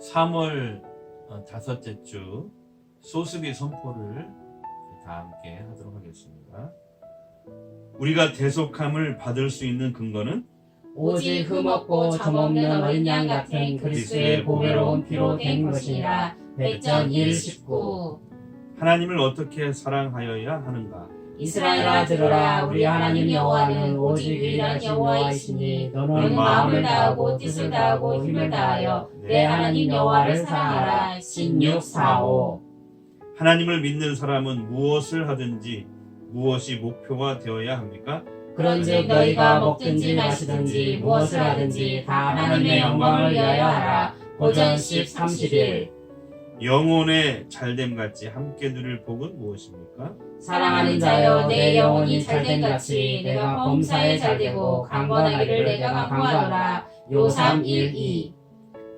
(3월) 어, 다섯째 주 소수비 선포를 다 함께 하도록 하겠습니다. 우리가 대속함을 받을 수 있는 근거는 오직 흠없고 점없는 어린 양 같은 그리스도의 보배로운 피로 된 것이니라. 백전 1 19 하나님을 어떻게 사랑하여야 하는가? 이스라엘아 들으라 우리 하나님 여호와는 오직 유일한 여호와이시니 너는 마음을 다하고 뜻을 다하고 힘을 다하여 내 하나님 여호와를 사랑하라. 16 45 하나님을 믿는 사람은 무엇을 하든지 무엇이 목표가 되어야 합니까? 그런즉 너희가 먹든지 마시든지 무엇을 하든지 다 하나님의 영광을 위하여 하라. 고전 10 31 영혼의 잘됨 같이 함께 누릴 복은 무엇입니까? 사랑하는 자여 내 영혼이 잘된 같이 내가 범사에 잘되고 강건하기를 내가 강구하노라. 요삼 1 2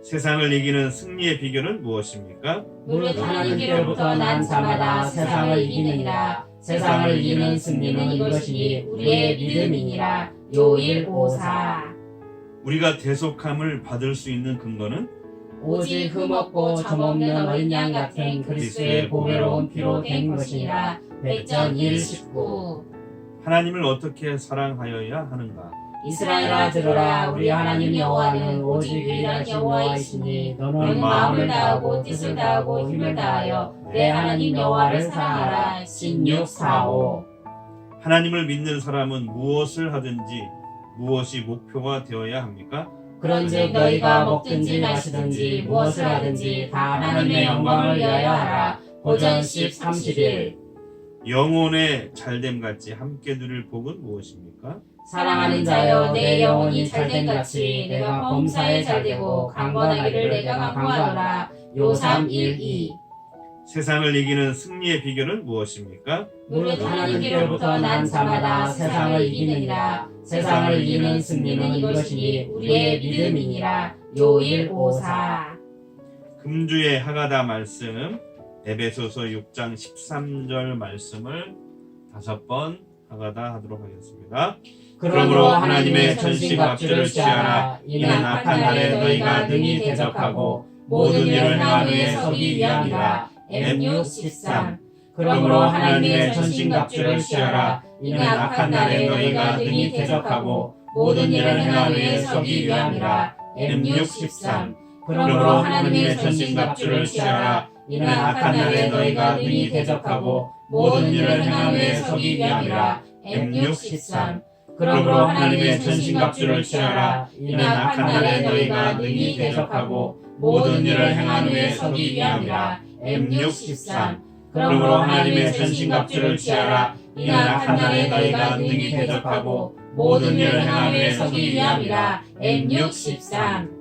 세상을 이기는 승리의 비결은 무엇입니까? 무릇 하나님께로부터 난 자마다 세상을 이기느니라. 세상을 이기는 승리는 이것이니 우리의 믿음이니라. 요1 5 4 우리가 대속함을 받을 수 있는 근거는 오직 흠없고 점없는 어린 양 같은 그리스도의 보배로운 피로 된 것이니라. 백전 1 19 하나님을 어떻게 사랑하여야 하는가? 이스라엘아 들으라. 우리 하나님 여호와는 오직 유일한 여호와이시니 너는 마음을 다하고 뜻을 다하고 힘을 다하여 내 하나님 여호와를 사랑하라. 16 45 하나님을 믿는 사람은 무엇을 하든지 무엇이 목표가 되어야 합니까? 그런즉 너희가 먹든지 마시든지 무엇을 하든지 다 하나님의 영광을 위하여 하라. 고전 10 31 영혼의 잘됨 같이 함께 누릴 복은 무엇입니까? 사랑하는 자여 내 영혼이 잘된 같이 내가 범사에 잘되고 강건하기를 내가 강구하노라. 요삼 1 2 세상을 이기는 승리의 비결은 무엇입니까? 무릇 하나님께로부터 난 자마다 세상을 이기느니라 세상을 이기는 승리는 이것이니 우리의 믿음이니라. 요1 5 4 금주의 하가다 말씀 에베소서 6장 13절 말씀을 다섯 번 하가다 하도록 하겠습니다. 그러므로 하나님의 전신갑주를 취하라. 이는 악한 날에 너희가 능히 대적하고 모든 일을 행한 후에 서기 위함이라. M6 13 그러므로 하나님의 전신갑주를 취하라 이는 악한 날에 너희가 능히 대적하고 모든 일을 행한 후에 서기 위함이라. M6 13 그러므로 하나님의 전신갑주를 취하라. 이는 악한 날에 너희가 능히 대적하고 모든 일을 행한 후에 서기 위함이라. M6 13 그러므로 하나님의 전신갑주를 취하라. 이는 악한 날에 너희가 능히 대적하고 모든 일을 행한 후에 서기 위함이라. M6 13 그러므로 하나님의 전신갑주를 취하라 이는 악한 날에 너희가 능히 대적하고 모든 행한 후에 서기 위함이라 M6 13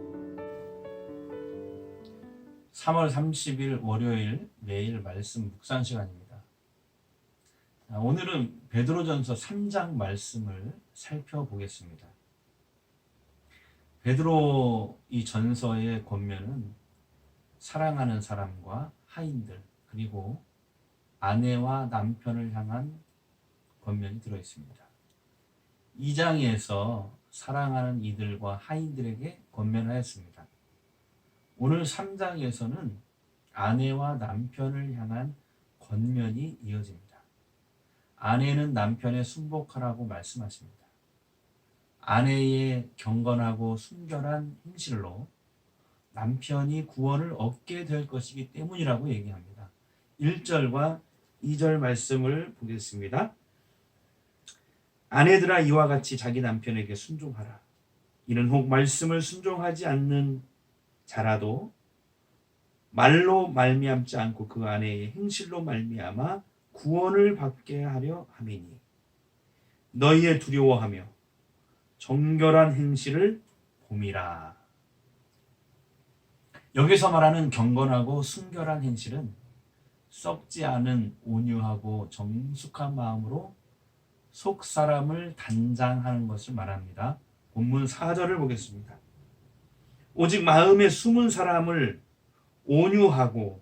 3월 30일 월요일 내일 말씀 묵상 시간입니다. 아, 오늘은 베드로전서 3장 말씀을 살펴보겠습니다. 베드로 이 전서의 권면은 사랑하는 사람과 하인들 그리고 아내와 남편을 향한 권면이 들어 있습니다. 2장에서 사랑하는 이들과 하인들에게 권면하였습니다. 오늘 3장에서는 아내와 남편을 향한 권면이 이어집니다. 아내는 남편에 순복하라고 말씀하십니다. 아내의 경건하고 순결한 행실로 남편이 구원을 얻게 될 것이기 때문이라고 얘기합니다. 1절과 2절 말씀을 보겠습니다. 아내들아 이와 같이 자기 남편에게 순종하라. 이는 혹 말씀을 순종하지 않는 자라도 말로 말미암지 않고 그 아내의 행실로 말미암아 구원을 받게 하려 함이니 너희의 두려워하며 정결한 행실을 봄이라. 여기서 말하는 경건하고 순결한 행실은 썩지 않은 온유하고 정숙한 마음으로 속 사람을 단장하는 것을 말합니다. 본문 4절을 보겠습니다. 오직 마음에 숨은 사람을 온유하고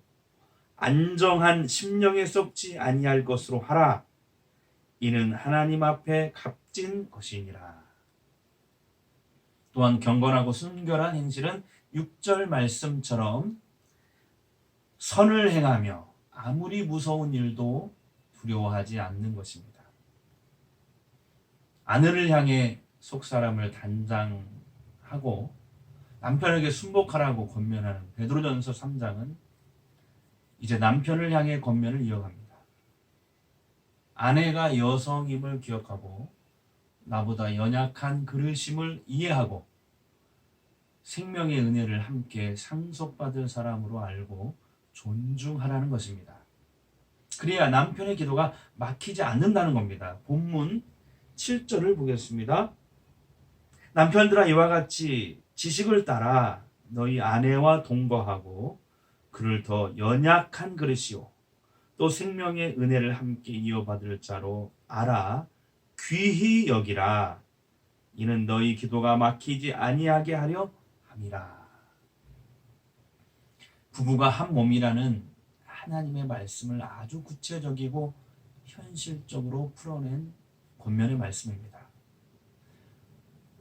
안정한 심령에 썩지 아니할 것으로 하라. 이는 하나님 앞에 값진 것이니라. 또한 경건하고 순결한 행실은 6절 말씀처럼 선을 행하며 아무리 무서운 일도 두려워하지 않는 것입니다. 아내를 향해 속 사람을 단장하고 남편에게 순복하라고 권면하는 베드로전서 3장은 이제 남편을 향해 권면을 이어갑니다. 아내가 여성임을 기억하고 나보다 연약한 그릇임을 이해하고 생명의 은혜를 함께 상속받을 사람으로 알고 존중하라는 것입니다. 그래야 남편의 기도가 막히지 않는다는 겁니다. 본문 7절을 보겠습니다. 남편들아 이와 같이 지식을 따라 너희 아내와 동거하고 그를 더 연약한 그릇이요 또 생명의 은혜를 함께 이어받을 자로 알아 귀히 여기라. 이는 너희 기도가 막히지 아니하게 하려 함이라. 부부가 한 몸이라는 하나님의 말씀을 아주 구체적이고 현실적으로 풀어낸 권면의 말씀입니다.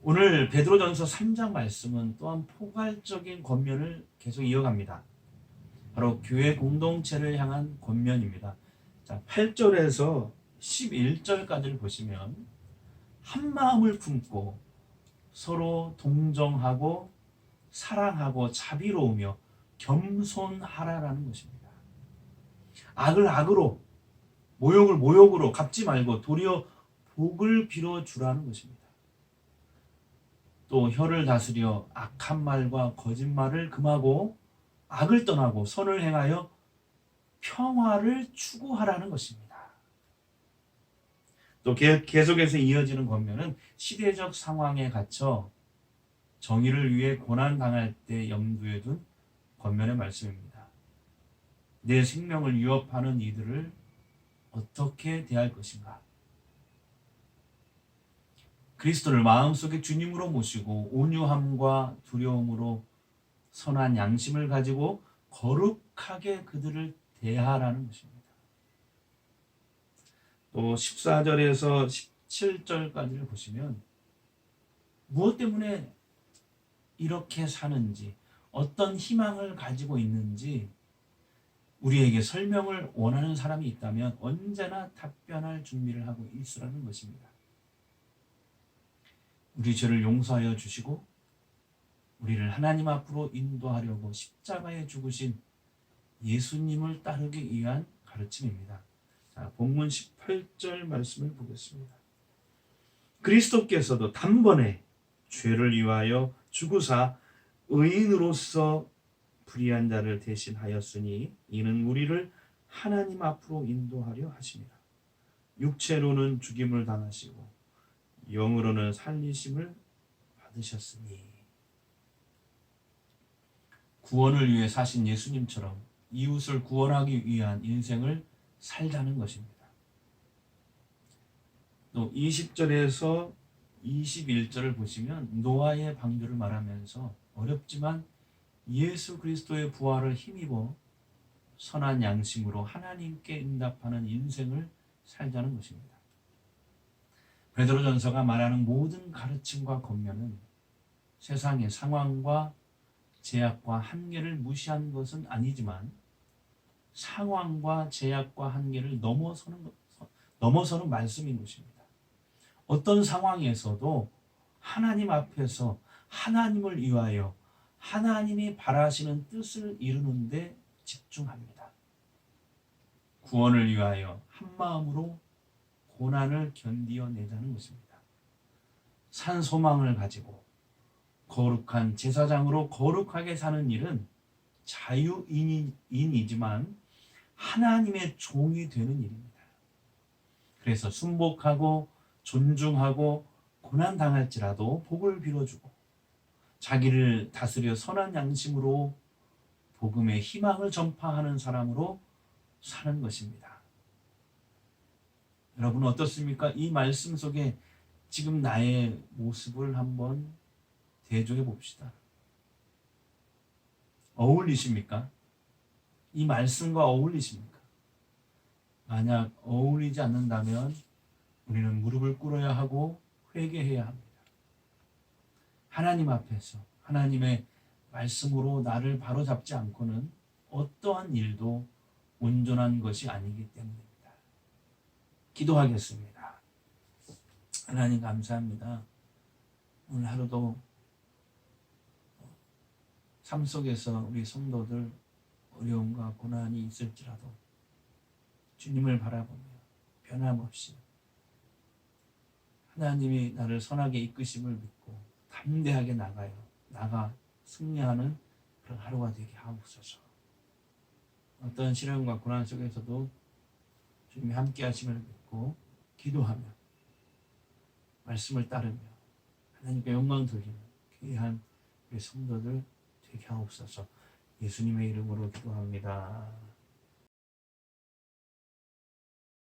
오늘 베드로전서 3장 말씀은 또한 포괄적인 권면을 계속 이어갑니다. 바로 교회 공동체를 향한 권면입니다. 자, 8절에서 11절까지를 보시면 한 마음을 품고 서로 동정하고 사랑하고 자비로우며 겸손하라라는 것입니다. 악을 악으로 모욕을 모욕으로 갚지 말고 도리어 복을 빌어 주라는 것입니다. 또 혀를 다스려 악한 말과 거짓말을 금하고 악을 떠나고 선을 행하여 평화를 추구하라는 것입니다. 또 계- 계속해서 이어지는 권면은 시대적 상황에 갇혀 정의를 위해 고난 당할 때 염두에 둔 권면의 말씀입니다. 내 생명을 위협하는 이들을 어떻게 대할 것인가? 그리스도를 마음속에 주님으로 모시고 온유함과 두려움으로 선한 양심을 가지고 거룩하게 그들을 대하라는 것입니다. 또 14절에서 17절까지를 보시면 무엇 때문에 이렇게 사는지 어떤 희망을 가지고 있는지 우리에게 설명을 원하는 사람이 있다면 언제나 답변할 준비를 하고 있으라는 것입니다. 우리 죄를 용서하여 주시고 우리를 하나님 앞으로 인도하려고 십자가에 죽으신 예수님을 따르기 위한 가르침입니다. 자, 본문 18절 말씀을 보겠습니다. 그리스도께서도 단번에 죄를 위하여 죽으사 의인으로서 불의한 자를 대신하였으니 이는 우리를 하나님 앞으로 인도하려 하심이라. 육체로는 죽임을 당하시고 영으로는 살리심을 받으셨으니 구원을 위해 사신 예수님처럼 이웃을 구원하기 위한 인생을 살자는 것입니다. 또 20절에서 21절을 보시면 노아의 방주를 말하면서 어렵지만 예수 그리스도의 부활을 힘입어 선한 양심으로 하나님께 응답하는 인생을 살자는 것입니다. 베드로전서가 말하는 모든 가르침과 권면은 세상의 상황과 제약과 한계를 무시한 것은 아니지만 상황과 제약과 한계를 넘어서는 것, 넘어서는 말씀인 것입니다. 어떤 상황에서도 하나님 앞에서 하나님을 위하여 하나님이 바라시는 뜻을 이루는데 집중합니다. 구원을 위하여 한 마음으로 고난을 견디어내자는 것입니다. 산 소망을 가지고 거룩한 제사장으로 거룩하게 사는 일은 자유인이지만 하나님의 종이 되는 일입니다. 그래서 순복하고 존중하고 고난 당할지라도 복을 빌어주고 자기를 다스려 선한 양심으로 복음의 희망을 전파하는 사람으로 사는 것입니다. 여러분 어떻습니까? 이 말씀 속에 지금 나의 모습을 한번 대조해 봅시다. 어울리십니까? 이 말씀과 어울리십니까? 만약 어울리지 않는다면 우리는 무릎을 꿇어야 하고 회개해야 합니다. 하나님 앞에서 하나님의 말씀으로 나를 바로잡지 않고는 어떠한 일도 온전한 것이 아니기 때문입니다. 기도하겠습니다. 하나님 감사합니다. 오늘 하루도 삶 속에서 우리 성도들 어려움과 고난이 있을지라도 주님을 바라보며 변함없이 하나님이 나를 선하게 이끄심을 믿고 담대하게 나가요. 나가 승리하는 그런 하루가 되게 하옵소서. 어떤 시련과 고난 속에서도 주님이 함께 하심을 믿고 기도하며 말씀을 따르며 하나님께 영광 돌리는 귀한 우리 성도들 되게 하옵소서. 예수님의 이름으로 기도합니다.